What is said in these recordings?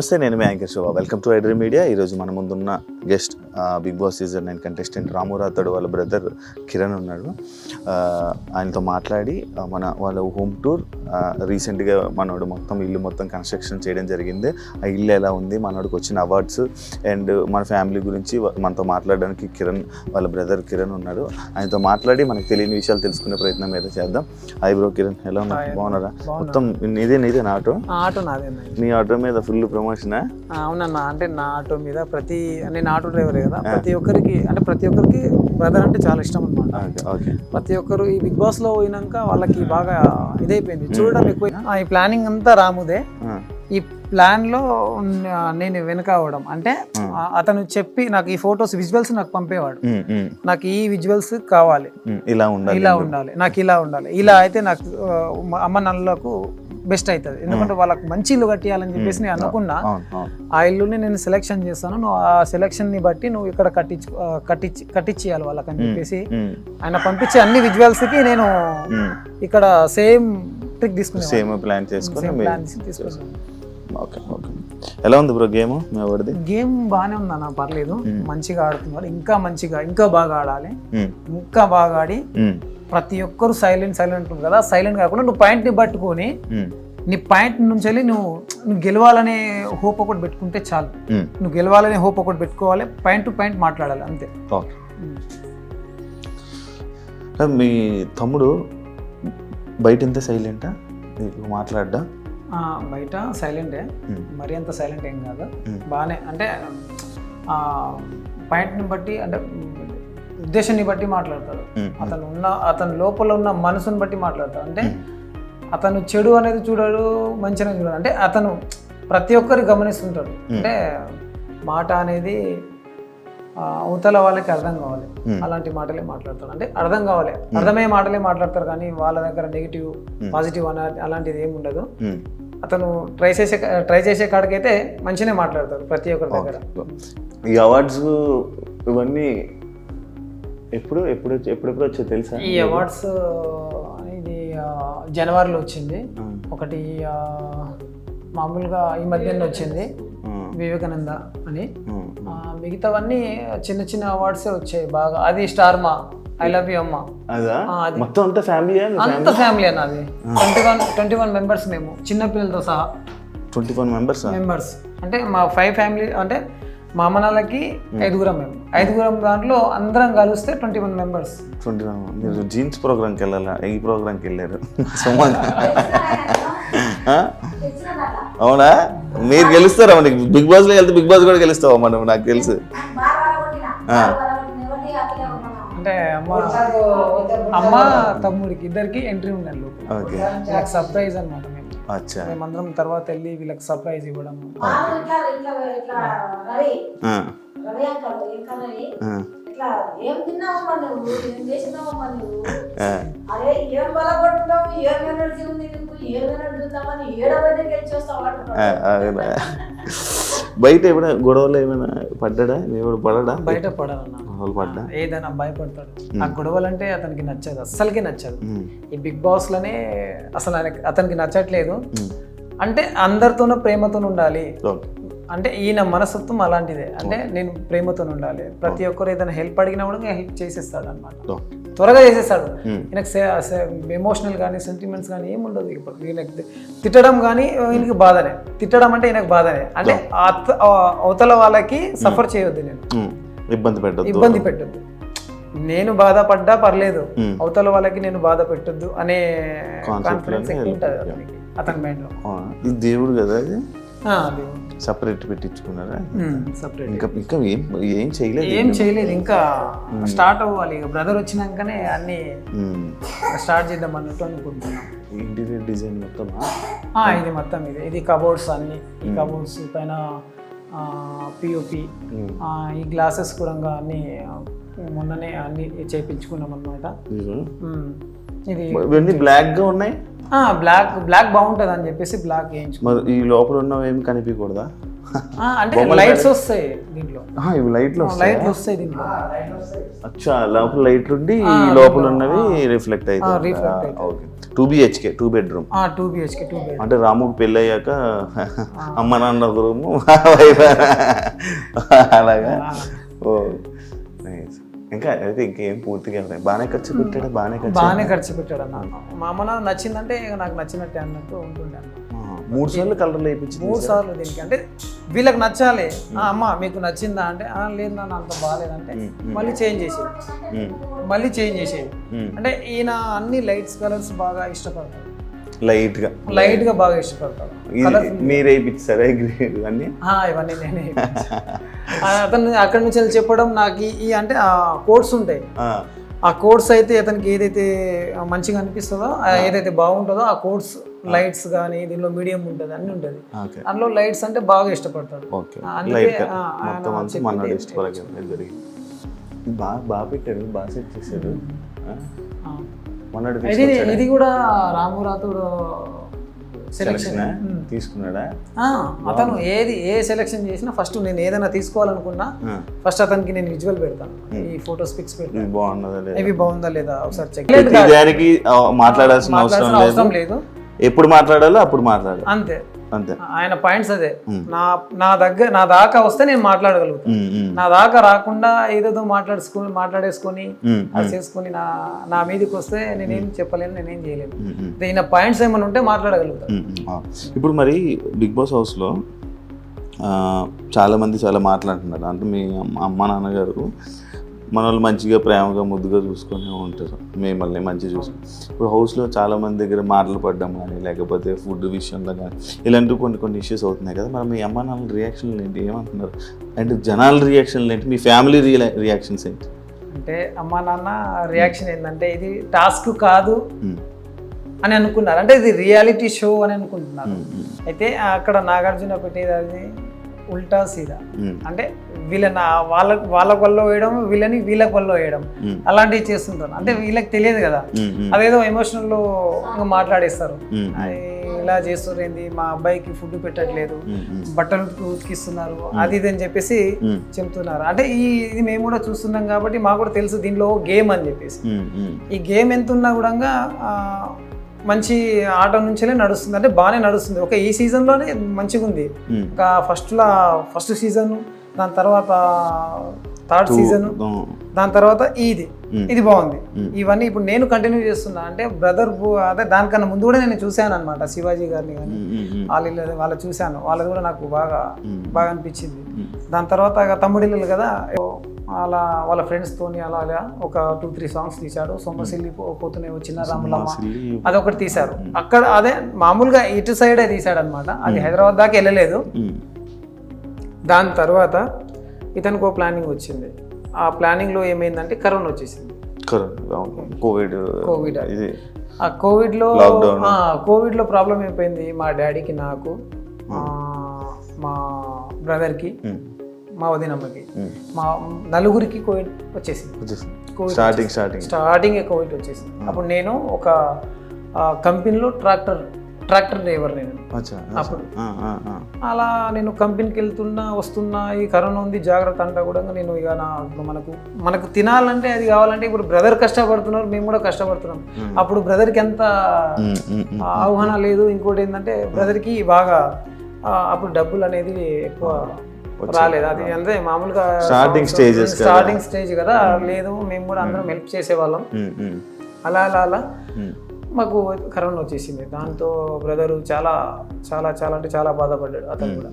నమస్తే నేను మీ anchor Shobha. Welcome to iDream media ఈరోజు మన ముందున్న guest Bigg Boss season nine contestant Ramu Rathod వాళ్ళ బ్రదర్ కిరణ్ ఉన్నాడు. ఆయనతో మాట్లాడి మన వాళ్ళ హోమ్ టూర్ రీసెంట్గా మనోడు మొత్తం ఇల్లు మొత్తం కన్స్ట్రక్షన్ చేయడం జరిగింది. ఆ ఇల్లు ఎలా ఉంది? మనోడికి వచ్చిన అవార్డ్స్ అండ్ మన ఫ్యామిలీ గురించి మనతో మాట్లాడడానికి కిరణ్ వాళ్ళ బ్రదర్ కిరణ్ ఉన్నాడు. ఆయనతో మాట్లాడి మనకు తెలియని విషయాలు తెలుసుకునే ప్రయత్నం అయితే చేద్దాం. ఐ బ్రో కిరణ్ ఎలా ఉన్నారు. బాగున్నారా? బాగున్నా. మొత్తం నీదే నీదే నా ఆటో? ఆటో నీ ఆటో మీద ఫుల్ ప్రమోషనా అవునన్నా అంటే నా ఆటో మీద ప్రతి నేను ఆటో డ్రైవర్ కదా ప్రతి ఒక్కరికి అంటే ప్రతి ఒక్కరికి బ్రదర్ అంటే చాలా ఇష్టం అనమాట ప్రతి ఒక్కరు ఈ బిగ్ బాస్లో పోయినాక వాళ్ళకి బాగా ఇదైపోయింది చూడడం ఎక్కువ ఈ ప్లానింగ్ అంతా రాముదే. ఈ ప్లాన్లో ఉన్న- నేను వెనక అవడం అంటే అతను చెప్పి నాకు ఈ ఫొటోస్ విజువల్స్ నాకు పంపేవాడు. నాకు ఈ విజువల్స్ కావాలి. ఇలా ఉండాలి ఇలా ఉండాలి. నాకు ఇలా ఉండాలి. ఇలా అయితే నాకు అమ్మ నల్లకు బెస్ట్ అవుతుంది. ఎందుకంటే వాళ్ళకి మంచి ఇల్లు కట్టియాలని చెప్పేసి నేను అనుకున్నా. ఆ ఇల్లుని నేను సెలెక్షన్ చేస్తాను. నువ్వు ఆ సెలెక్షన్ని బట్టి నువ్వు ఇక్కడ కట్టించు కట్టించి కట్టించేయాలి వాళ్ళకి అని చెప్పేసి ఆయన పంపించే అన్ని విజువల్స్కి నేను. ఇక్కడ సేమ్ ట్రిక్ తీసుకున్నాను సేమ్ ప్లాన్ చేసుకుని ప్లాన్ తీసుకున్నాను. Okay okay. ఎలా ఉంది బ్రో గేమ్? మీ వాడిది గేమ్ బాగానే ఉందన్న పర్లేదు. మంచిగా ఆడుతున్నాడు ఇంకా మంచిగా ఇంకా బాగా ఆడాలి. ఇంకా బాగా ఆడి ప్రతి ఒక్కరు సైలెంట్ సైలెంట్ కదా. సైలెంట్ కాకుండా నువ్వు పాయింట్ని పట్టుకొని నీ పాయింట్ నుంచి వెళ్ళి నువ్వు నువ్వు గెలవాలనే హోప్ ఒకటి పెట్టుకుంటే చాలు. నువ్వు గెలవాలనే హోప్ ఒకటి పెట్టుకోవాలి. పాయింట్ టు పాయింట్ మాట్లాడాలి అంతే. మీ తమ్ముడు బయట ఎంత సైలెంటా? మాట్లాడ్డా? బయట సైలెంటే. మరి అంత సైలెంట్ ఏం కాదు. బాగానే అంటే పాయింట్ని బట్టి అంటే ఉద్దేశాన్ని బట్టి మాట్లాడతాడు. అతను ఉన్న అతని లోపల ఉన్న మనసుని బట్టి మాట్లాడతాడు. అంటే అతను చెడు అనేది చూడడు మంచి అనేది చూడడు. అంటే అతను ప్రతి ఒక్కరు గమనిస్తుంటాడు. అంటే మాట అనేది అవతల వాళ్ళకి అర్థం కావాలి. అలాంటి మాటలే మాట్లాడతాడు. అంటే అర్థం కావాలి. అర్థమయ్యే మాటలే మాట్లాడతారు కానీ వాళ్ళ దగ్గర నెగిటివ్ పాజిటివ్ అన అలాంటిది ఏమి ఉండదు. అతను ట్రై చేసే ట్రై చేసే కాడికైతే మంచిగానే మాట్లాడతాడు ప్రతి ఒక్కరి దగ్గర. ఈ అవార్డ్స్ ఇవన్నీ ఎప్పుడు ఎప్పుడు వచ్చి- ఎప్పుడెప్పుడు వచ్చాయి తెలుసా? ఈ అవార్డ్స్ ఇది జనవరిలో వచ్చింది. ఒకటి మామూలుగా ఈ మధ్యన వచ్చింది. వివేకానంద అని. మిగతావన్నీ చిన్న చిన్న అవార్డ్సే వచ్చాయి బాగా. అది స్టార్ మా. ఐ లవ్ యూ అమ్మ అదా. మొత్తం అంతా ఫ్యామిలీ అంత ఫ్యామిలీ అన్నది twenty one twenty one members మేము. చిన్న పిల్లలతో సహా. ట్వంటీ ఫోర్ మెంబర్స్ మెంబర్స్ అంటే మా ఫైవ్ ఫ్యామిలీ అంటే మా అమ్మనాలకి ఐదుగురం మేము. ఐదుగురం దాంట్లో అందరం కలిస్తే twenty one members twenty one మీరు జీన్స్ ప్రోగ్రామ్కి వెళ్ళాలా? ఈ ప్రోగ్రామ్కి వెళ్ళారు? అవునా? మీరు గెలుస్తారా? మనకి బిగ్ బాస్లో వెళ్తే బిగ్ బాస్ కూడా గెలుస్తావా? మనం నాకు తెలుసు. అమ్మ. అమ్మ తమ్ముడికి ఇద్దరికి ఎంట్రీ ఉండాలి లోపల. ఓకే. వీళ్ళకి సర్ప్రైజ్ అనమాట మేమందరం తర్వాత వెళ్ళి వీళ్ళకి సర్ప్రైజ్ ఇవ్వడం ఏం ఏం తిన్నావమ్మా నువ్వు? ఏం చేసినావమ్మా నువ్వు? ఆ. అరే ఏం బలపడుతున్నావు ఏం ఎనర్జీ ఉంది నీకు ఏం ఎనర్జీ ఉందామని ఏడవదే గెలిచి వస్తావు ఆ, అంటున్నావు అవునా? బయట ఏమైనా గొడవలు ఏమైనా పడ్డా? ఎవడు పడడా? బయట పడాలన్న. వాళ్ళు పడ్డా? ఏదైనా భయపడతాడు. ఆ గొడవలంటే అతనికి నచ్చదు. అస్సలకి నచ్చదు. ఈ బిగ్ బాస్లోనే అసలు అతనికి నచ్చట్లేదు. అంటే అందరితోనూ ప్రేమతో ఉండాలి అంటే ఈయన మనస్తత్వం అలాంటిదే. అంటే నేను ప్రేమతో ఉండాలి. ప్రతి ఒక్కరు ఏదైనా హెల్ప్ అడిగినా కూడా హెల్ప్ చేసేస్తాడు అనమాట త్వరగా చేసేస్తాడు. ఈయనకు ఎమోషనల్ కానీ సెంటిమెంట్స్ కానీ ఏమి ఉండదు ఇప్పుడు. ఈయనకి తిట్టడం కానీ ఈయనకి బాధనే. తిట్టడం అంటే ఈయనకు బాధనే. అంటే అవతల వాళ్ళకి సఫర్ చేయొద్దు నేను. ఇబ్బంది పెట్టద్దు. ఇబ్బంది పెట్టొద్దు. నేను బాధపడ్డా పర్లేదు. అవతల వాళ్ళకి నేను బాధ పెట్టొద్దు అనే కాన్ఫిడెన్స్ ఎక్కువ ఉంటుంది అతని మైండ్లో ఇది దేవుడు కదా అది అది సపరేట్ పెట్టించుకున్నారా? సపరేట్. ఇంకా ఇంకా ఏం ఏం చేయలేదు ఏం చేయలేదు ఇంకా స్టార్ట్ అవ్వాలి. ఇక బ్రదర్ వచ్చినాకనే అన్ని స్టార్ట్ చేద్దాం అన్నట్టు అనుకుంటున్నాం. ఇంటీరియర్ డిజైన్ మొత్తమా? ఆ, ఇది మొత్తం ఇది. ఇది కబోర్డ్స్ అన్ని ఈ కబోర్డ్స్ పైన పిఓపి ఈ గ్లాసెస్ కూడా అన్ని మొన్ననే అన్ని చేయించుకున్నాం అనమాట. ఇది ఇవన్నీ బ్లాక్గా ఉన్నాయి? బ్లాక్ బ్లాక్ బాగుంటుంది అని చెప్పేసి బ్లాక్ వేయించుకున్నాం మరి ఈ లోపల ఉన్నవి ఏం కనిపించకూడదా? ఆ, అంటే లైట్స్ వస్తాయి దీంట్లో. ఆ, ఇవి లైట్లు లైట్లు వస్తాయి? దీంట్లో. అచ్చా లోపల లైట్ ఉండి ఈ లోపల ఉన్నవి రిఫ్లెక్ట్ అవుతాయి. Okay. Two BHK two bedroom two BHK two B అంటే రాముకి పెళ్ళి అయ్యాక అమ్మ నాన్న ఒక రూము అలాగా? ఓ nice. ఇంకా అయితే ఇంకేం పూర్తిగా వెళ్తాయి బాగానే ఖర్చు పెట్టాడు? బాగానే ఖర్చు బాగానే ఖర్చు పెట్టాడు అన్న. మా అమ్మ నాన్న నచ్చిందంటే ఇక నాకు నచ్చినట్టే అన్నట్టు ఉంటుండే అన్న. మూడు సార్లు కలర్లు వేయించింది మూడు సార్లు దీనికి. అంటే వీళ్ళకి నచ్చాలి. ఆ, అమ్మ మీకు నచ్చిందా అంటే "ఆ, లేదు నాన్న అంత బాగాలేదంటే మళ్ళీ చేంజ్ చేసేది మళ్ళీ చేంజ్ చేసేది. అంటే ఈయన అన్ని లైట్స్ కలర్స్ బాగా ఇష్టపడతాడు. లైట్గా లైట్గా బాగా ఇష్టపడతాడు ఇది మీరే ఇప్పించారా గ్రేడ్ ఆ, ఇవన్నీ నేనే అతను అక్కడి నుంచి వెళ్ళి చెప్పడం నాకు ఈ- అంటే ఆ కోడ్స్ ఉంటాయి. ఆ, కోడ్స్ అయితే అతనికి ఏదైతే మంచిగా అనిపిస్తుందో ఏదైతే బాగుంటుందో ఆ కోడ్స్ లైట్స్ కానీ దీనిలో మీడియం ఉంటుంది అన్ని ఉంటుంది. అందులో లైట్స్ అంటే బాగా ఇష్టపడతాడు. బాగా బాగా పెట్టాడు బాగా సెట్ చేశాడు మనోడు ఇది ఇది కూడా రాము రాతుడు సెలెక్షన్ తీసుకున్నాడా? అతను ఏది ఏ సెలెక్షన్ చేసినా ఫస్ట్ నేను ఏదైనా తీసుకోవాలనుకున్నా ఫస్ట్ అతనికి నేను విజువల్ పెడతాను. ఈ ఫోటోస్ పిక్స్ పెడతాను. బాగున్నదా లేదా? ఇవి బాగుందా లేదా? ఒకసారి చెక్ దానికి మాట్లాడాల్సిన అవసరం లేదు. ఎప్పుడు మాట్లాడాలో అప్పుడు మాట్లాడాలి. అంతే. అంతే. ఆయన పాయింట్స్ అదే. నా నా దగ్గర నా దాకా వస్తే నేను మాట్లాడగలుగుతాను నా దాకా రాకుండా ఏదేదో మాట్లాడేసుకొని మాట్లాడేసుకొని అది చేసుకొని నా నా మీదకి వస్తే నేనేం చెప్పలేను నేనేం చేయలేను. ఈయన పాయింట్స్ ఏమైనా ఉంటే మాట్లాడగలుగుతాను. ఇప్పుడు మరి బిగ్ బాస్ హౌస్లో ఆ, చాలా మంది చాలా మాట్లాడుతున్నారు. అంటే మీ అమ్మ నాన్నగారు మన వాళ్ళు మంచిగా ప్రేమగా ముద్దుగా చూసుకొని ఉంటారు. మిమ్మల్ని మంచిగా చూసుకొని ఇప్పుడు హౌస్లో చాలా మంది దగ్గర మాటలు పడడం కానీ లేకపోతే ఫుడ్ విషయంలో కానీ ఇలాంటివి కొన్ని కొన్ని ఇష్యూస్ అవుతున్నాయి కదా. మరి మీ అమ్మ నాన్నల రియాక్షన్లు ఏంటి? ఏమంటున్నారు? అండ్ జనాల రియాక్షన్లు ఏంటి? మీ ఫ్యామిలీ రియాక్షన్స్ ఏంటి? అంటే అమ్మా నాన్న రియాక్షన్ ఏంటంటే ఇది టాస్క్ కాదు అని అనుకున్నారు. అంటే ఇది రియాలిటీ షో అని అనుకుంటున్నారు. అయితే అక్కడ నాగార్జున పెట్టేది అది ఉల్టా సీదా. అంటే వీళ్ళని వాళ్ళ వాళ్ళ వల్ల వేయడం వీళ్ళని వీళ్ళకి వల్ల వేయడం. అలాంటివి చేస్తుంటారు. అంటే వీళ్ళకి తెలియదు కదా. అదేదో ఎమోషనల్లో మాట్లాడేస్తారు. ఇలా చేస్తారు ఏంది? మా అబ్బాయికి ఫుడ్ పెట్టట్లేదు. బట్టలు ఉతికిస్తున్నారు. అది ఇది అని చెప్పేసి చెప్తున్నారు. అంటే ఈ ఇది మేము కూడా చూస్తున్నాం కాబట్టి మాకు కూడా తెలుసు దీనిలో గేమ్ అని చెప్పేసి. ఈ గేమ్ ఎంత ఉన్నా కూడా మంచి ఆట నుంచే నడుస్తుంది. అంటే బాగానే నడుస్తుంది. ఒక ఈ సీజన్లోనే మంచిగా ఉంది. ఇంకా ఫస్ట్లో ఫస్ట్ సీజన్ దాని తర్వాత థర్డ్ సీజన్ దాని తర్వాత ఇది. Hmm. ఇది బాగుంది. Hmm. ఇవన్నీ ఇప్పుడు నేను కంటిన్యూ చేస్తున్నా. అంటే బ్రదర్ అదే దానికన్నా ముందు కూడా నేను చూశాను అనమాట శివాజీ గారిని కానీ ఉమ్, ఉమ్, వాళ్ళ వాళ్ళ చూశాను. వాళ్ళది కూడా నాకు బాగా Hmm. బాగా అనిపించింది. దాని తర్వాత తమ్ముడిల్లు కదా అలా వాళ్ళ ఫ్రెండ్స్ తోని అలా అలా ఒక టూ త్రీ సాంగ్స్ తీశాడు. సొమ్మసిల్లి పోతూనే వచ్చిన రాములమ్మ అదొకటి తీశారు. అక్కడ అదే మామూలుగా ఇటు సైడే తీశాడు అనమాట అది హైదరాబాద్ దాకా వెళ్ళలేదు. దాని తర్వాత ఇతనికి ఒక ప్లానింగ్ వచ్చింది. ఆ ప్లానింగ్లో ఏమైందంటే కరోనా వచ్చేసింది. Covid covid. ఇది ఆ కోవిడ్లో కోవిడ్లో ప్రాబ్లం అయిపోయింది మా డాడీకి నాకు ఆ, మా బ్రదర్కి ఉమ్, మా వదినమ్మకి. ఉమ్. మా నలుగురికి కోవిడ్ వచ్చేసింది. స్టార్టింగ్ స్టార్టింగ్ స్టార్టింగ్ కోవిడ్ వచ్చేసింది. అప్పుడు నేను ఒక కంపెనీలో ట్రాక్టర్ ట్రాక్టర్ డ్రైవర్ నేను. అప్పుడు. అలా నేను కంపెనీకి వెళ్తున్నా వస్తున్నా ఈ కరోనా ఉంది జాగ్రత్త అంటా కూడా నేను ఇక నా మనకు మనకు తినాలంటే అది కావాలంటే ఇప్పుడు బ్రదర్ కష్టపడుతున్నారు మేము కూడా కష్టపడుతున్నాం. అప్పుడు బ్రదర్కి ఎంత. ఆహ్వాన లేదు ఇంకోటి ఏంటంటే బ్రదర్కి బాగా అప్పుడు డబ్బులు అనేది ఎక్కువ రాలేదు. అది అంతే మామూలుగా stages కదా. స్టార్టింగ్ స్టేజ్ కదా. లేదు మేము కూడా అందరం హెల్ప్ చేసేవాళ్ళం. అలా అలా అలా. మాకు కరోనా వచ్చేసింది. దాంతో బ్రదరు చాలా చాలా చాలా అంటే చాలా బాధపడ్డాడు అతను కూడా.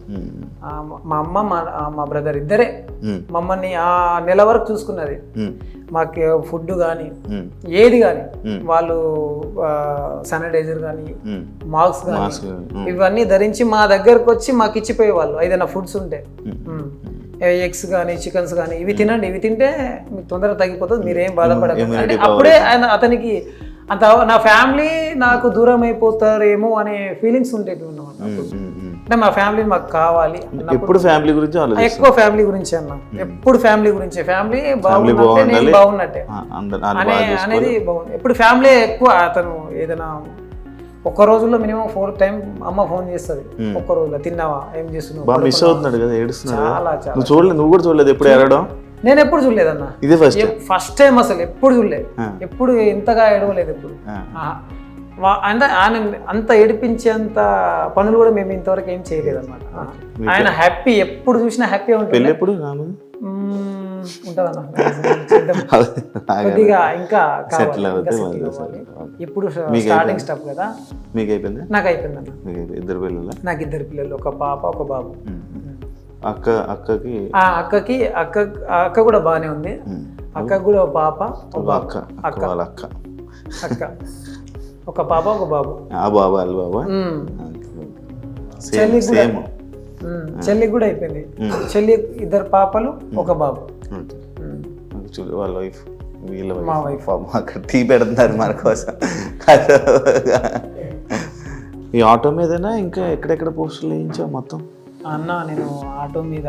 మా అమ్మ మా మా బ్రదర్ ఇద్దరే మమ్మల్ని ఆ నెల వరకు చూసుకున్నది. మాకు ఫుడ్ కానీ ఏది కానీ. వాళ్ళు శానిటైజర్ కానీ. మాస్క్ కానీ ఇవన్నీ ధరించి మా దగ్గరకు వచ్చి మాకు ఇచ్చిపోయేవాళ్ళు. ఏదైనా ఫుడ్స్ ఉంటే. ఎగ్స్ కానీ చికెన్స్ కానీ ఇవి తినండి ఇవి తింటే మీకు తొందరగా తగ్గిపోతుంది మీరేం అంటే అప్పుడే ఆయన అతనికి అంత నా ఫ్యామిలీ నాకు దూరం అయిపోతారేమో అనే ఫీలింగ్స్ ఉండేవి ఉమ్. అంటే మా ఫ్యామిలీ మాకు కావాలి ఎప్పుడు ఫ్యామిలీ గురించి ఎక్కువ ఫ్యామిలీ గురించి అన్న. ఎప్పుడు ఫ్యామిలీ గురించే. ఫ్యామిలీ బాగుండాలి. బాగున్నట్టే. అనే. అనేది బాగుంది. ఎప్పుడు ఫ్యామిలీ ఎక్కువ అతను ఏదైనా ఒక్క రోజుల్లో మినిమం ఫోర్ టైం అమ్మ ఫోన్ చేస్తుంది. ఒక్క రోజులో తిన్నావా? ఏం చేస్తున్నావు? మిస్ అవుతున్నాడు కదా ఏడుస్తున్నాడు. చాలా చూడలేదు నువ్వు కూడా చూడలేదు ఎప్పుడు ఏడవడం? నేను ఎప్పుడు చూడలేదన్న. ఇదే ఫస్ట్ ఫస్ట్ టైం అసలు ఎప్పుడు చూడలేదు. ఎప్పుడు ఇంతగా ఏడవలేదు ఎప్పుడు. అంటే ఆయన అంత ఏడిపించేంత పనులు కూడా మేము ఇంతవరకు ఏం చేయలేదు అనమాట ఆయన హ్యాపీ ఎప్పుడు చూసినా హ్యాపీ ఉంటుంది ఎప్పుడు. కొద్దిగా ఇంకా. ఇప్పుడు స్టార్టింగ్ స్టెప్ కదా. మీకు అయిపోయింది? నాకు అయిపోయింది. ఇద్దరు పిల్లల? నాకు ఇద్దరు పిల్లలు ఒక పాప ఒక బాబు. అక్క అక్కకి ఆ అక్కకి అక్క అక్క కూడా బాగానే ఉంది. అక్కకు కూడా ఒక పాప. అక్క అక్క వాళ్ళ అక్క. అక్క. ఒక పాప ఒక బాబు. ఆ బాబా వాళ్ళ బాబా? ఉమ్. సేమ్ చెల్లి కూడా అయిపోయింది. చెల్లి ఇద్దరు పాపలు ఒక బాబు. వాళ్ళ వైఫ్ వీళ్ళ మా వైఫ్. అక్కడ టీ పెడుతున్నారు మన కోసం. ఈ ఆటో మీదనా ఇంకా ఎక్కడెక్కడ పోస్టులు వేయించావు మొత్తం? అన్న నేను ఆటో మీద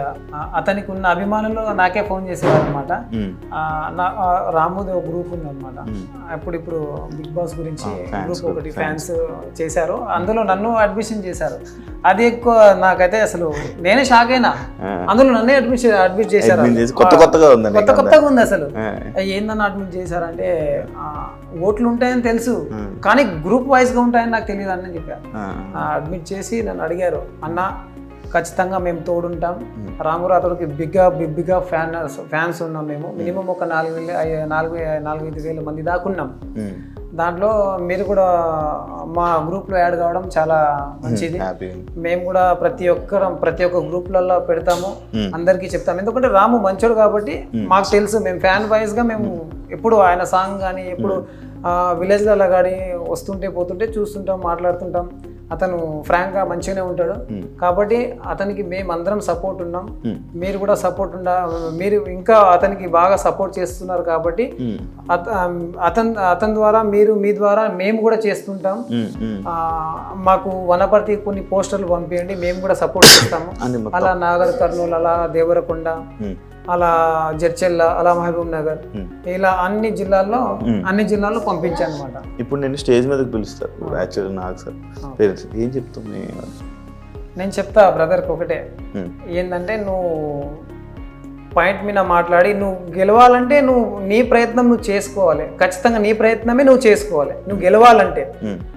అతనికి ఉన్న అభిమానులు నాకే ఫోన్ చేసేవారు అనమాట. నా రాముది ఒక గ్రూప్ ఉంది అనమాట అప్పుడు ఇప్పుడు బిగ్ బాస్ గురించి గ్రూప్ ఒకటి ఫ్యాన్స్ చేశారు. అందులో నన్ను అడ్మిషన్ చేశారు. అది ఎక్కువ నాకైతే అసలు నేనే షాక్ అయినా. అందులో నన్నే అడ్మిషన్ అడ్మిట్ చేశారు. కొత్త కొత్తగా ఉందండి కొత్త కొత్తగా ఉంది అసలు. ఏందన్న అడ్మిట్ చేశారంటే ఓట్లు ఉంటాయని తెలుసు. కానీ గ్రూప్ వైజ్గా ఉంటాయని నాకు తెలియదు అని చెప్పా. ఆ. అడ్మిట్ చేసి నన్ను అడిగారు. అన్న ఖచ్చితంగా మేము తోడుంటాం. రాము రాథోడ్కి బిగ్గా బిగ్గా ఫ్యాన్ ఫ్యాన్స్ ఉన్నాం మేము. మినిమం ఒక నాలుగు నాలుగు నాలుగు ఐదు వేల మంది దాకా ఉన్నాం. దాంట్లో మీరు కూడా మా గ్రూప్లో యాడ్ కావడం చాలా మంచిది. మేము. కూడా ప్రతి ఒక్కరం ప్రతి ఒక్క గ్రూప్లలో పెడతాము. అందరికీ చెప్తాము. ఎందుకంటే రాము మంచోడు కాబట్టి మాకు తెలుసు. మేము ఫ్యాన్ వైజ్గా మేము ఎప్పుడు ఆయన సాంగ్ కానీ ఎప్పుడు విలేజ్లలో కానీ వస్తుంటే పోతుంటే చూస్తుంటాం మాట్లాడుతుంటాం. అతను ఫ్రాంక్గా మంచిగానే ఉంటాడు. కాబట్టి అతనికి మేము అందరం సపోర్ట్ ఉన్నాం. మీరు కూడా సపోర్ట్ ఉండ మీరు ఇంకా అతనికి బాగా సపోర్ట్ చేస్తున్నారు కాబట్టి అత- అతని అతని ద్వారా మీరు మీ ద్వారా మేము కూడా చేస్తుంటాం. మాకు వనపర్తి కొన్ని పోస్టర్లు పంపించండి మేము కూడా సపోర్ట్ చేస్తాము. అలా నాగర్ కర్నూలు అలా దేవరకొండ. అలా జడ్చెల్ల అలా మహబూబ్ నగర్. ఇలా అన్ని జిల్లాల్లో అన్ని జిల్లాల్లో పంపించాను అనమాట ఇప్పుడు నేను స్టేజ్ మీదకి పిలుస్తారు. యాక్చువల్ నాకు సార్. పేరెంట్స్ ఏం చెప్తాం నేను చెప్తా బ్రదర్కి ఒకటే. ఏంటంటే నువ్వు పాయింట్ మీద మాట్లాడి నువ్వు గెలవాలంటే నువ్వు నీ ప్రయత్నం నువ్వు చేసుకోవాలి. ఖచ్చితంగా నీ ప్రయత్నమే నువ్వు చేసుకోవాలి. నువ్వు గెలవాలంటే.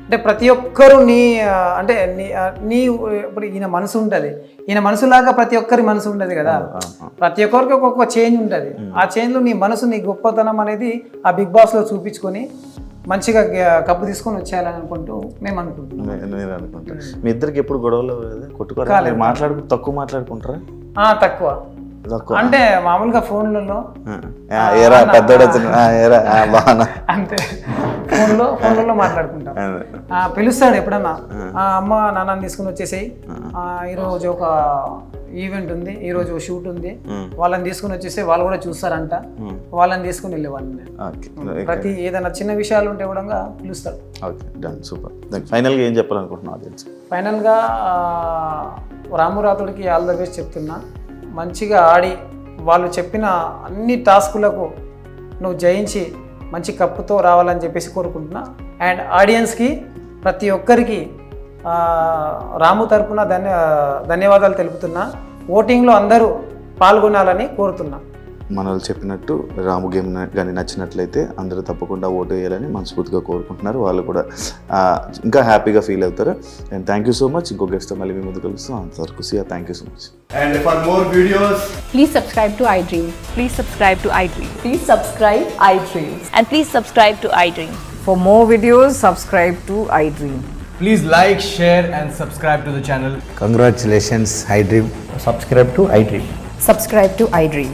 అంటే ప్రతి ఒక్కరు నీ అంటే నీ నీ ఇప్పుడు ఈయన మనసు ఉంటుంది. ఈయన మనసులాగా ప్రతి ఒక్కరి మనసు ఉండదు కదా. ప్రతి ఒక్కరికి ఒక్కొక్క చేంజ్ ఉంటుంది. ఆ చేంజ్లో నీ మనసు నీ గొప్పతనం అనేది ఆ బిగ్ బాస్లో చూపించుకొని మంచిగా కప్పు తీసుకొని వచ్చేయాలని అనుకుంటూ మేము అనుకుంటున్నాం. నేను అనుకుంటా మీ ఇద్దరికి ఎప్పుడు గొడవలు కొట్టుకోరా మీరు మాట్లాడుకు తక్కువ మాట్లాడుకుంటారా? తక్కువ. అంటే మామూలుగా ఫోన్లలో ఏరా పెద్దోడు ఏరా అంతే. ఫోన్లో ఫోన్లలో మాట్లాడుకుంటాం. పిలుస్తాడు ఎప్పుడన్నా. ఆ, అమ్మ నాన్నని తీసుకుని వచ్చేసేయి. ఈరోజు ఒక ఈవెంట్ ఉంది ఈరోజు ఒక షూట్ ఉంది. వాళ్ళని తీసుకుని వచ్చేసి వాళ్ళు కూడా చూస్తారంట. వాళ్ళని తీసుకుని వెళ్ళేవాడిని ప్రతి ఏదైనా చిన్న విషయాలు ఉంటే కూడా పిలుస్తాడు. Okay done super. ఫైనల్గా ఏం చెప్పాలనుకుంటున్నావు ఆడియన్స్? ఫైనల్గా ఆ, రాము రాథోడ్కి ఆల్ ద బెస్ట్ చెప్తున్నా. మంచిగా ఆడి వాళ్ళు చెప్పిన అన్ని టాస్కులకు నువ్వు జయించి మంచి కప్పుతో రావాలని చెప్పేసి కోరుకుంటున్నా. అండ్ ఆడియన్స్కి ప్రతి ఒక్కరికి రాము తరపున ధన్య ధన్యవాదాలు తెలుపుతున్నా. ఓటింగ్లో అందరూ పాల్గొనాలని కోరుతున్నా. మనల్ని చెప్పినట్టు రాము గేమ్ కానీ నచ్చినట్లయితే అందరూ తప్పకుండా ఓటు వేయాలని మనస్ఫూర్తిగా కోరుకుంటున్నారు. వాళ్ళు కూడా ఇంకా హ్యాపీగా ఫీల్ అవుతారు. And thank you so much ఇంకో గెస్ట్ మళ్ళీ మీ ముందు కలుస్తాం. అంతవరకు see ya thank you so much and for more videos please subscribe to iDream please subscribe to iDream please subscribe iDream and please subscribe to iDream for more videos subscribe to iDream please like share and subscribe to the channel congratulations iDream subscribe to iDream subscribe to iDream.